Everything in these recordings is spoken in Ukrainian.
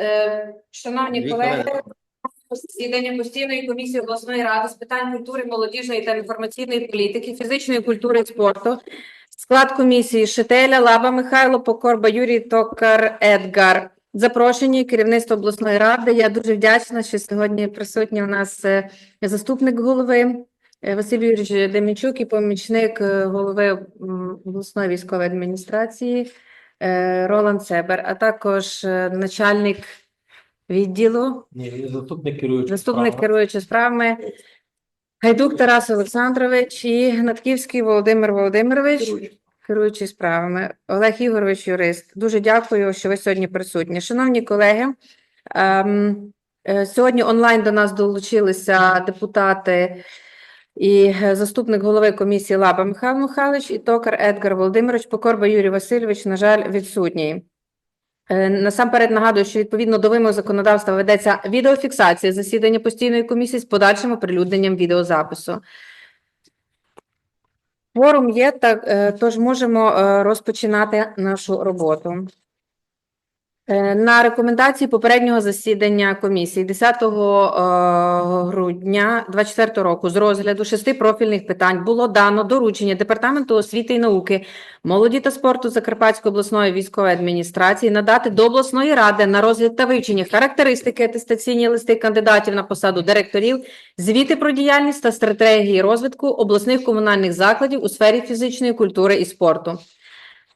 Е, Шановні колеги, засідання постійної комісії обласної ради з питань культури, молодіжної та інформаційної політики, фізичної культури і спорту. Склад комісії Шетеля, Лаба Михайло, Покорба Юрій, Токар, Едгар. Запрошені керівництво обласної ради. Я дуже вдячна, що сьогодні присутній у нас е, заступник голови е, Василь Юрійович Демічук і помічник голови обласної військової адміністрації Роланд Себер, а також е, начальник відділу, Ні, заступник керуючий заступник справами. справами Гайдук Тарас Олександрович і Гнатківський Володимир Володимирович, керуючий справами, Олег Ігорович, юрист. Дуже дякую, що ви сьогодні присутні. Шановні колеги, ем, е, сьогодні онлайн до нас долучилися депутати і е, заступник голови комісії Лаба Михайло Михайлович і Токар Едгар Володимирович, Покорба Юрій Васильович, на жаль, відсутній. Е, Насамперед нагадую, що відповідно до вимог законодавства ведеться відеофіксація засідання постійної комісії з подальшим оприлюдненням відеозапису. Форум є, так, е, тож можемо розпочинати нашу роботу. Е, На рекомендації попереднього засідання комісії 10 е, грудня 2024 року з розгляду шести профільних питань було дано доручення Департаменту освіти і науки, молоді та спорту Закарпатської обласної військової адміністрації надати до обласної ради на розгляд та вивчення характеристики атестаційні листи кандидатів на посаду директорів, звіти про діяльність та стратегії розвитку обласних комунальних закладів у сфері фізичної культури і спорту.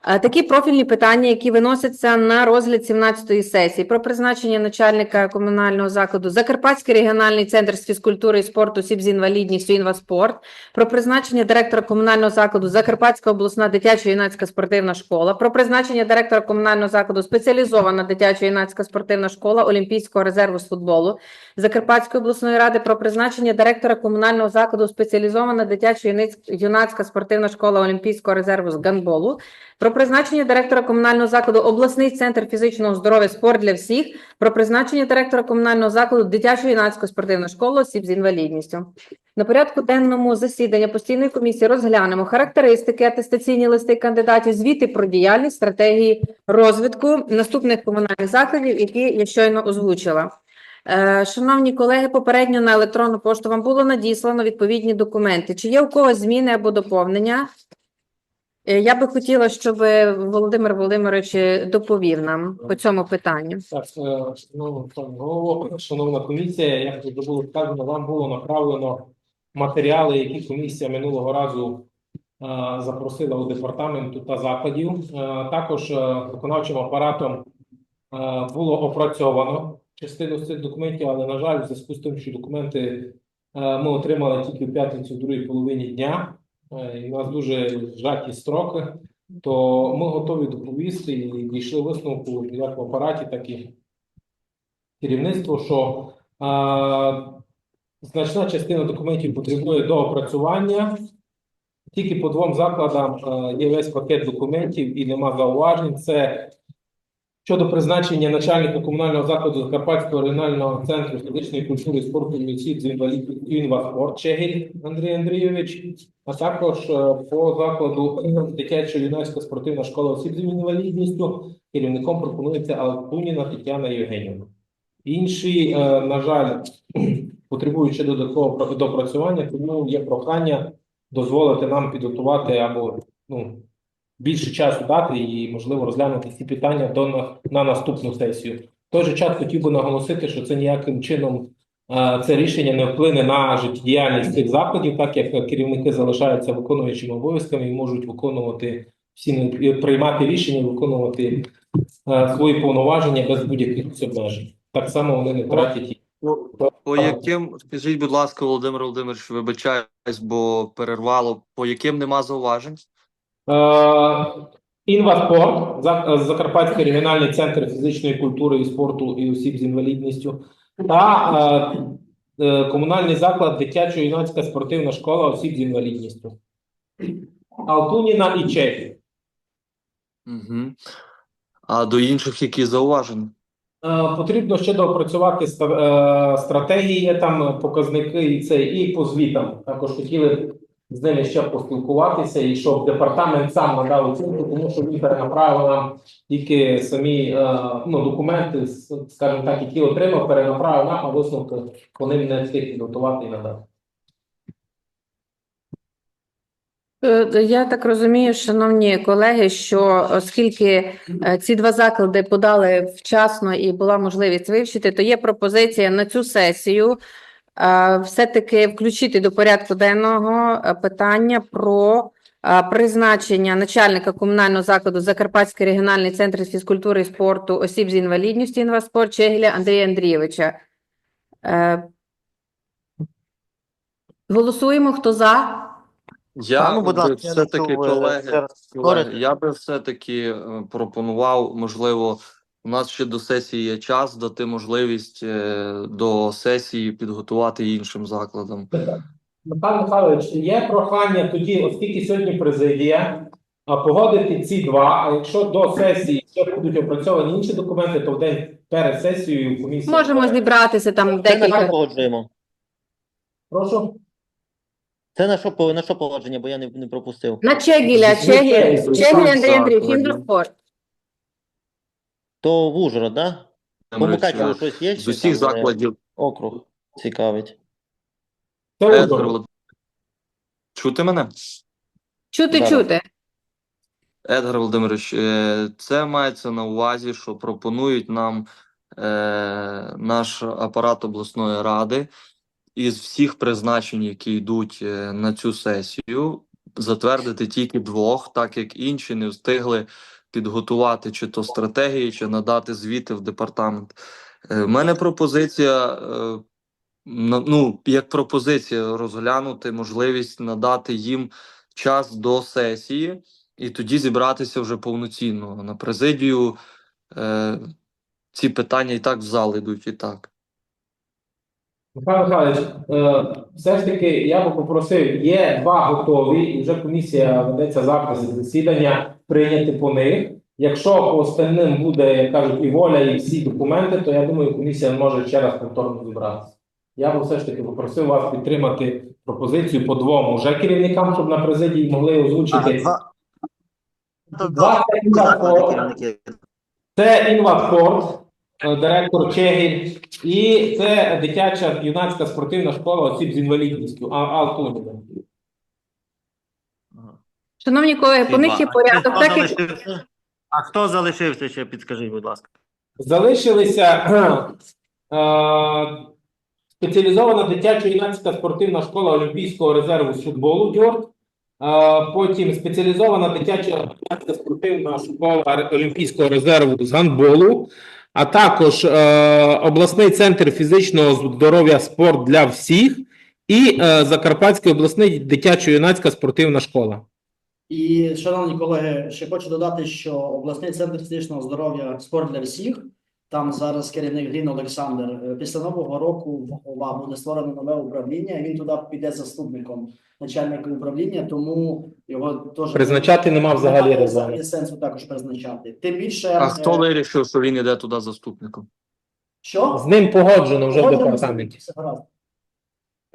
Е, Такі профільні питання, які виносяться на розгляд 17-ї сесії. Про призначення начальника комунального закладу Закарпатський регіональний центр з фізкультури і спорту осіб з інвалідністю «Інваспорт», про призначення директора комунального закладу Закарпатська обласна дитячо-юнацька спортивна школа, про призначення директора комунального закладу спеціалізована дитячо-юнацька спортивна школа Олімпійського резерву з футболу Закарпатської обласної ради. Про призначення директора комунального закладу спеціалізована дитячо-юнацька спортивна школа Олімпійського резерву з гандболу, про призначення директора комунального закладу обласний центр фізичного здоров'я спорт для всіх, про призначення директора комунального закладу дитячо-юнацька спортивна школа осіб з інвалідністю. На порядку денному засідання постійної комісії розглянемо характеристики, атестаційні листи кандидатів, звіти про діяльність, стратегії розвитку наступних комунальних закладів, які я щойно озвучила. Е, Шановні колеги, попередньо на електронну пошту вам було надіслано відповідні документи. Чи є у когось зміни або доповнення? Е, Я би хотіла, щоб Володимир Володимирович доповів нам по цьому питанню. Так, е, шановна пані голово, шановна комісія, як вже було сказано, вам було направлено матеріали, які комісія минулого разу е, запросила у департаменту та закладів. Також виконавчим апаратом було опрацьовано частину з цих документів, але, на жаль, в зв'язку з тим, що документи ми отримали тільки в п'ятницю в другій половині дня, і у нас дуже зжаті строки, то ми готові доповісти і дійшли висновку як в апараті, так і керівництво, що а, значна частина документів потребує доопрацювання. Тільки по двом закладам е, є весь пакет документів і нема зауважень. Це щодо призначення начальника комунального закладу Закарпатського регіонального центру фізичної культури і спорту осіб з інвалідністю «Інваспорт» Чегель Андрій Андрійович, а також е, по закладу дитячо-юнацька спортивна школа осіб з інвалідністю керівником пропонується Алтуніна Тетяна Євгенівна. Інші, е, на жаль, потребують ще додаткового допрацювання, тому є прохання дозволити нам підготувати або ну, більше часу дати і, можливо, розглянути ці питання до на, на наступну сесію. В той же час хотів би наголосити, що це ніяким чином це рішення не вплине на життєдіяльність цих закладів, так як керівники залишаються виконуючими обов'язками і можуть виконувати всі приймати рішення, виконувати свої повноваження без будь-яких обмежень. Так само вони не тратять їх. По яким, скажіть, будь ласка, Володимир Володимирович, вибачаюсь, бо перервало, по яким нема зауважень? Е, Інваспорт, Закарпатський регіональний центр фізичної культури і спорту і осіб з інвалідністю, та е, е, комунальний заклад дитячо-юнацька спортивна школа осіб з інвалідністю. Алтуніна і Чехів. Угу. А до інших які зауваження? Е, Потрібно ще доопрацювати е, стратегії, там показники і це, і по звітам. Також хотіли з ними ще поспілкуватися, і щоб департамент сам надав оцінку, тому що він перенаправив нам тільки самі е, ну, документи, скажімо так, які отримав, перенаправив нам, а висновки вони не встиг підготувати і надати. Е, Я так розумію, шановні колеги, що оскільки е, ці два заклади подали вчасно і була можливість вивчити, то є пропозиція на цю сесію все-таки включити до порядку денного е, питання про е, призначення начальника комунального закладу Закарпатський регіональний центр фізкультури і спорту осіб з інвалідністю інваспорт Чегіля Андрія Андрійовича. Е, Голосуємо, хто за? Я ну, би все-таки, е, колеги, колеги, я би все-таки е, пропонував, можливо, у нас ще до сесії є час дати можливість е, до сесії підготувати іншим закладам. Михайло Михайлович, є прохання тоді, оскільки сьогодні президія, а, погодити ці два. А якщо до сесії ще будуть опрацьовані інші документи, то в день перед сесією комісія. Можемо зібратися там Це декілька. погоджуємо? Прошу. Це на що, на що погодження, бо я не, не пропустив. На Чегіля, Чегіля, Чегіля Андрій Андрійович, закладів. То в Ужгород, да? По Мукачеву щось є? З усіх там, е, закладів Округ цікавить. Ужгород. Чути мене? Чути, чути. Едгар Володимирович, е, це мається на увазі, що пропонують нам е, наш апарат обласної ради із всіх призначень, які йдуть е, на цю сесію, затвердити тільки двох, так як інші не встигли підготувати чи то стратегії, чи надати звіти в департамент. Е, в мене пропозиція. Е, ну, як пропозиція розглянути можливість надати їм час до сесії, і тоді зібратися вже повноцінно на президію. Е, ці питання і так в зал йдуть, і так. Михайло Михайлович, е, все ж таки я би попросив, є два готові, і вже комісія ведеться запис засідання прийняти по них. Якщо по остальним буде, як кажуть, і воля, і всі документи, то я думаю, комісія може ще раз повторно зібратися. Я би все ж таки попросив вас підтримати пропозицію по двом уже керівникам, щоб на президії могли озвучити. Два це інваспорт, е, директор Чегіль, і це дитяча юнацька спортивна школа осіб з інвалідністю. А, Алтуніна. Шановні колеги, по них є порядок. Хто Так як залишився? А хто залишився ще, підскажіть, будь ласка. Залишилися е, спеціалізована дитяча юнацька спортивна школа Олімпійського резерву з футболу Дьорд. Е, потім спеціалізована дитяча юнацька спортивна школа Олімпійського резерву з гандболу, а також е, обласний центр фізичного здоров'я спорт для всіх і е, Закарпатський обласний дитячо-юнацька спортивна школа. І, шановні колеги, ще хочу додати, що обласний центр фізичного здоров'я спорт для всіх. Там зараз керівник Глін Олександр. Е, Після нового року в ОВА буде створено нове управління. Він туди піде заступником начальника управління, тому його теж Призначати нема взагалі резону. Сенсу також призначати. Тим більше А е, хто вирішив, що він іде туди заступником? що З ним погоджено вже в департаменті. все гаразд.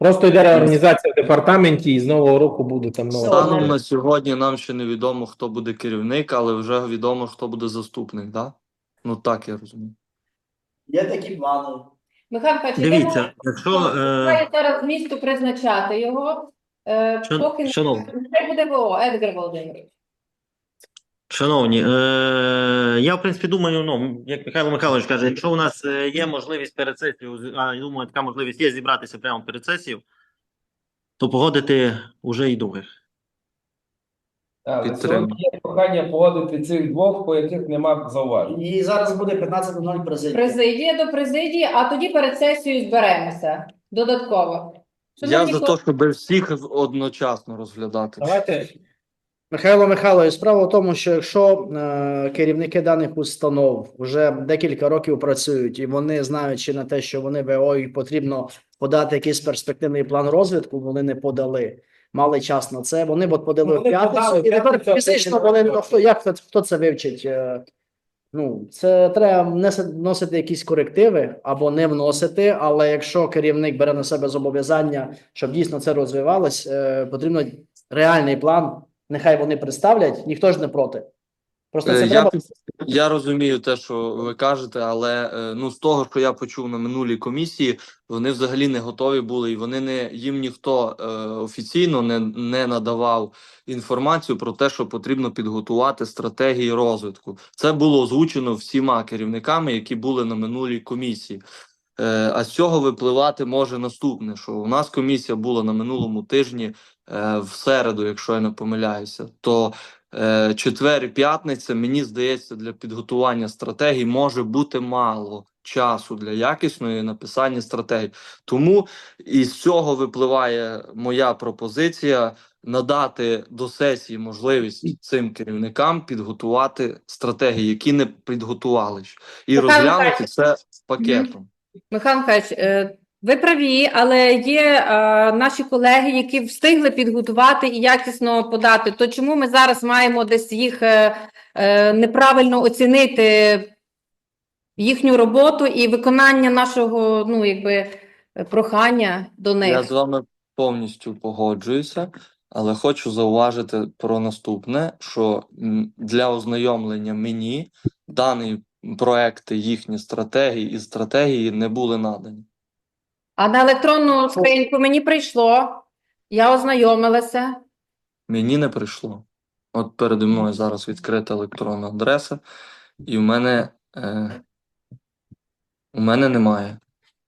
Просто йде реорганізація в департаменті, і з нового року буде там нова. Станом на сьогодні нам ще не відомо, хто буде керівник, але вже відомо, хто буде заступник, да? Ну так я розумію. Є такі плани. Михайло Михайлович, Дивіться, йдемо- якщо, е, Має зараз місту призначати його. Е, Шан- поки шановні. Нехай буде ВО, Едгар Володимирович. Шановні, е, я в принципі думаю, ну як Михайло Михайлович каже, якщо у нас е, є можливість перед сесією, а я думаю, така можливість є зібратися прямо перед сесією, то погодити уже і других. Так, на Підтримую. сьогодні є прохання погодити цих двох, по яких нема зауважень. І зараз буде 15.00 президія. Президія до президії, а тоді перед сесією зберемося додатково. Я Шановні за те, щоб всіх одночасно розглядати. Давайте Михайло Михайлович, справа в тому, що якщо е, керівники даних установ вже декілька років працюють, і вони знаючи на те, що вони ВО і потрібно подати якийсь перспективний план розвитку, вони не подали. Мали час на це. Вони б от подали в Вони п'ятницю, і тепер фізично вони ну, хто як це- хто це вивчить? е, Ну, це треба вносити якісь корективи або не вносити. Але якщо керівник бере на себе зобов'язання, щоб дійсно це розвивалось, е, потрібно реальний план. Нехай вони представлять, ніхто ж не проти. Просто Е, це я, треба. я розумію те, що ви кажете, але е, ну з того, що я почув на минулій комісії, вони взагалі не готові були, і вони не їм ніхто е, офіційно не, не надавав інформацію про те, що потрібно підготувати стратегії розвитку. Це було озвучено всіма керівниками, які були на минулій комісії. Е, а з цього випливати може наступне: що у нас комісія була на минулому тижні в середу, якщо я не помиляюся, то е, четвер і п'ятниця, мені здається, для підготування стратегій може бути мало часу для якісної написання стратегій. Тому із цього випливає моя пропозиція надати до сесії можливість цим керівникам підготувати стратегії, які не підготували і розглянути це пакетом. Михайло Михайлович, е, ви праві, але є е, наші колеги, які встигли підготувати і якісно подати. То чому ми зараз маємо десь їх е, е, неправильно оцінити їхню роботу і виконання нашого, ну якби прохання до них? Я з вами повністю погоджуюся, але хочу зауважити про наступне: що для ознайомлення мені дані проекти, їхні стратегії і стратегії не були надані. А на електронну скриньку мені прийшло, я ознайомилася. Мені не прийшло. От переді мною зараз відкрита електронна адреса, і в мене, е, у мене немає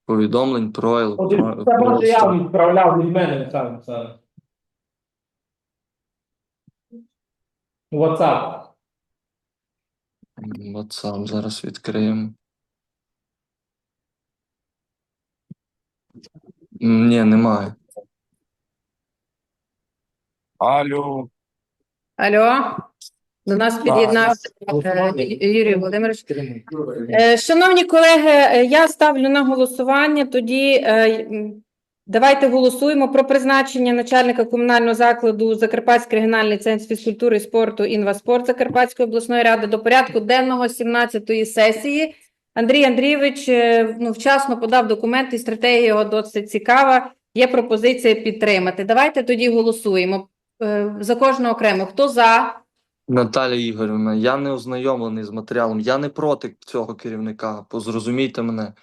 повідомлень про електронну. Це може я відправляв від мене сам це. WhatsApp. WhatsApp зараз відкриємо. Ні, немає. Алло. Алло, до нас під'єднався е, Юрій Володимирович. Е, Шановні колеги, е, я ставлю на голосування. Тоді е, м, давайте голосуємо про призначення начальника комунального закладу Закарпатський регіональний центр фізкультури і спорту «Інваспорт» Закарпатської обласної ради до порядку денного 17-ї сесії. Андрій Андрійович е, ну, вчасно подав документи, стратегія його досить цікава. Є пропозиція підтримати. Давайте тоді голосуємо е, за кожного окремо. Хто за? Наталія Ігорівна, я не ознайомлений з матеріалом. Я не проти цього керівника, позрозумійте мене.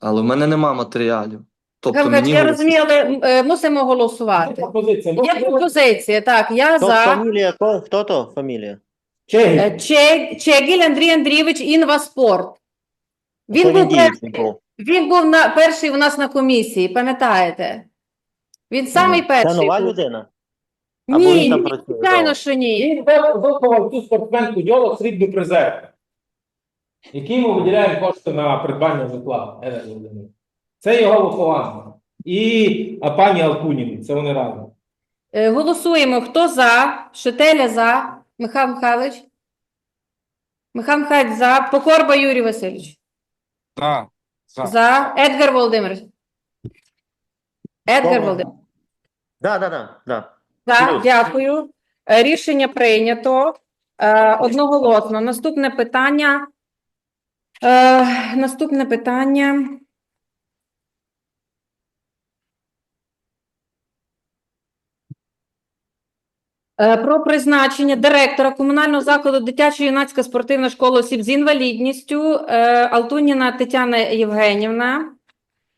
Але в мене нема матеріалів. Тобто мені я голос- розумію, але е, мусимо голосувати. Пропозиція. Є пропозиція, так, я Хто за. фамілія? Хто, хто то фамілія? Чегі. Е, Чегіль Андрій Андрійович, Інваспорт. Він був, перший, був? він був на, перший у нас на комісії, пам'ятаєте? Він самий перший. Це нова був. людина? Або він Ні, працює? звичайно, що ні. Він виховав цю спортсменку Йоло срібну призерку, який ми виділяємо кошти на придбання житла. Володимирівна. Це його вихованка. І а пані Алкуніни, це вони разом. Е, Голосуємо. Хто за? Шетеля за. Михайло Михайлович? Михайло Михайлович за. Покорба Юрій Васильович. Так. За. За. Едгар Володимирович. Едгар Володимирович. Да, да, да, да. Плюс. дякую. Е, Рішення прийнято е, одноголосно. Наступне питання. Е, Наступне питання. Про призначення директора комунального закладу дитячо-юнацька спортивна школа осіб з інвалідністю е, Алтуніна Тетяна Євгенівна.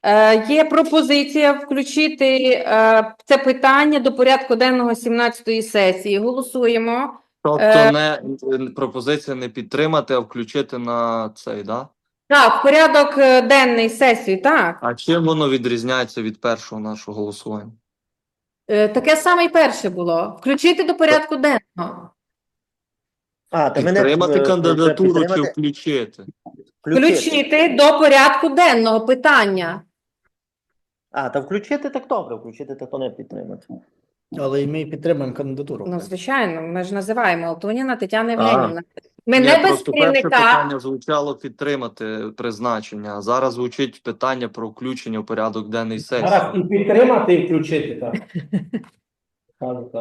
Е, Є пропозиція включити е, це питання до порядку денного 17-ї сесії. Голосуємо. Тобто Е, не е, пропозиція не підтримати, а включити на цей, да? Так, в порядок е, денний сесії, так. А чим воно відрізняється від першого нашого голосування? Е, Таке саме і перше було. Включити до порядку денного. А, та мене Підтримати е, кандидатуру чи підтримати- включити? Включити до порядку денного питання. А, та включити так добре, включити так то не підтримати. Але і ми підтримуємо кандидатуру. Ну, звичайно, ми ж називаємо Алтуніна Тетяна. Євгенівна. Ми Ні, без просто перше керівника. питання звучало підтримати призначення, а зараз звучить питання про включення в порядок денний сесії. Зараз і підтримати, і включити так.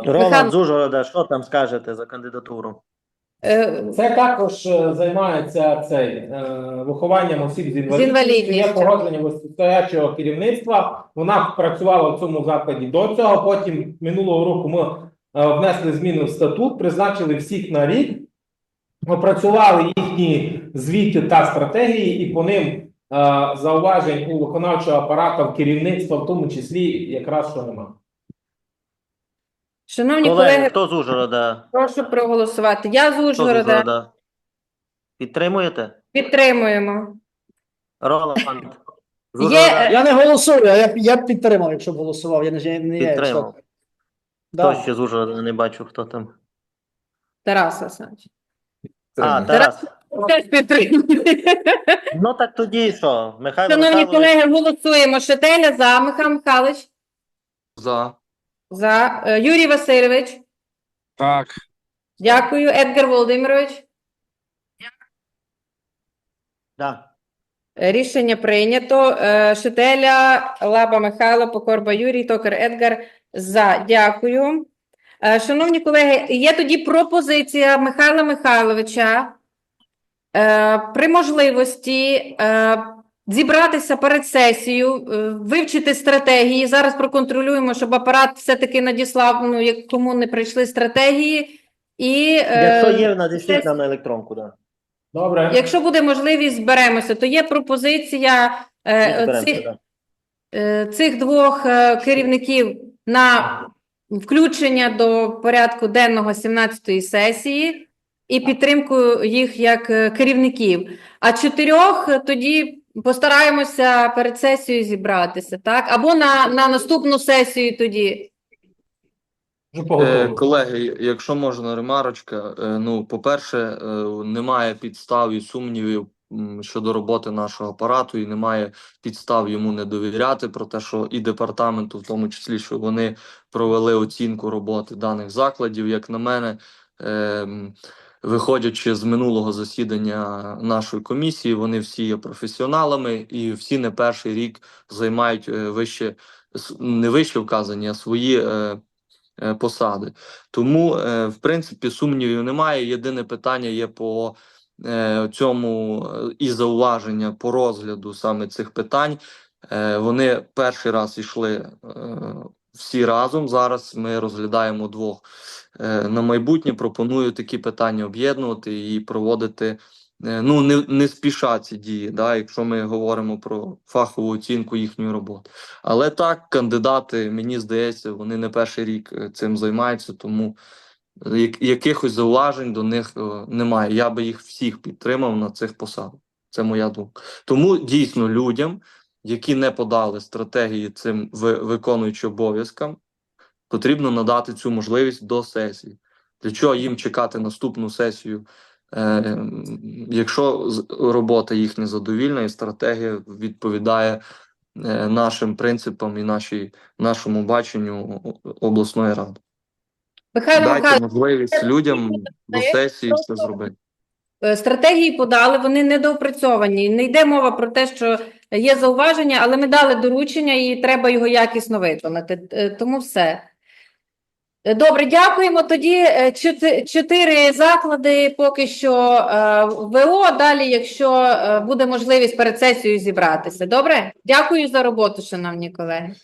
Роман з Ужгорода, що там скажете за кандидатуру? Е, Це також е, займається цей е, вихованням осіб з інвалідністю. інвалідністю. Є погодження високостоячого керівництва. Вона працювала в цьому закладі до цього. Потім минулого року ми е, внесли зміни в статут, призначили всіх на рік, опрацювали їхні звіти та стратегії, і по ним е, зауважень у виконавчого апарату, в керівництва, в тому числі якраз що немає. Шановні Колеги, колеги, хто з Ужгорода? прошу проголосувати. Я з Хто з Ужгорода. Ужгорода? Підтримуєте? Підтримуємо. Роланд? З Є, Ужгорода? Я не голосую, а я, я б підтримав, якщо б голосував. Я не, я не Підтримав. експерт. Хто Да. ще з Ужгорода? Не бачу, хто там. Тарас Олександрович. А, Тарас. Теж підтримує. Ну так тоді що? Михайло Шановні Михайлович? колеги, голосуємо. Шетеля за. Михайло Михайлович За. за. Е, Юрій Васильович. Так. Дякую. Едгар Володимирович. Да. Е, Рішення прийнято. Е, Шетеля, Лаба Михайло, Покорба Юрій, Токар Едгар за. Дякую. Е, Шановні колеги, є тоді пропозиція Михайла Михайловича е, при можливості е, зібратися перед сесією, е, вивчити стратегії. Зараз проконтролюємо, щоб апарат все-таки надіслав, ну, як- кому не прийшли стратегії. І, е, Якщо є, надішліть нам на електронку, да. Добре. Якщо буде можливість, зберемося, то є пропозиція е, Зберемося, ці- да. е, цих двох е, керівників на включення до порядку денного 17-ї сесії і підтримку їх як е, керівників. А чотирьох тоді постараємося перед сесією зібратися, так? Або на, на наступну сесію тоді. Е, колеги, якщо можна ремарочка, е, ну, по-перше, е, немає підстав і сумнівів щодо роботи нашого апарату, і немає підстав йому не довіряти про те, що і департаменту, в тому числі, що вони провели оцінку роботи даних закладів. Як на мене, е, виходячи з минулого засідання нашої комісії, вони всі є професіоналами і всі не перший рік займають е, вище не вище вказані, а свої. Е, е, посади. Тому, е, в принципі, сумнівів немає. Єдине питання є по цьому е, і зауваження по розгляду саме цих питань. Е, Вони перший раз йшли е, всі разом. Зараз ми розглядаємо двох. Е, На майбутнє пропоную такі питання об'єднувати і проводити. е, Ну, не, не спіша ці дії, да, якщо ми говоримо про фахову оцінку їхньої роботи. Але так, кандидати, мені здається, вони не перший рік е, цим займаються, тому е, якихось зауважень до них е, немає. Я би їх всіх підтримав на цих посадах. Це моя думка. Тому дійсно людям, які не подали стратегії цим ви- виконуючим обов'язкам, потрібно надати цю можливість до сесії. Для чого їм чекати наступну сесію? Е, якщо робота їхня задовільна і стратегія відповідає е, нашим принципам і нашій, нашому баченню обласної ради. Михайло Дайте Михайлович, можливість людям до сесії просто- зробити. Е, Стратегії подали, вони недоопрацьовані. Не йде мова про те, що є зауваження, але ми дали доручення і треба його якісно виконати. Е, Тому все. Е, Добре, дякуємо. Тоді чотири заклади поки що ВО. Далі, якщо буде можливість перед сесією зібратися. Добре? Дякую за роботу, шановні колеги.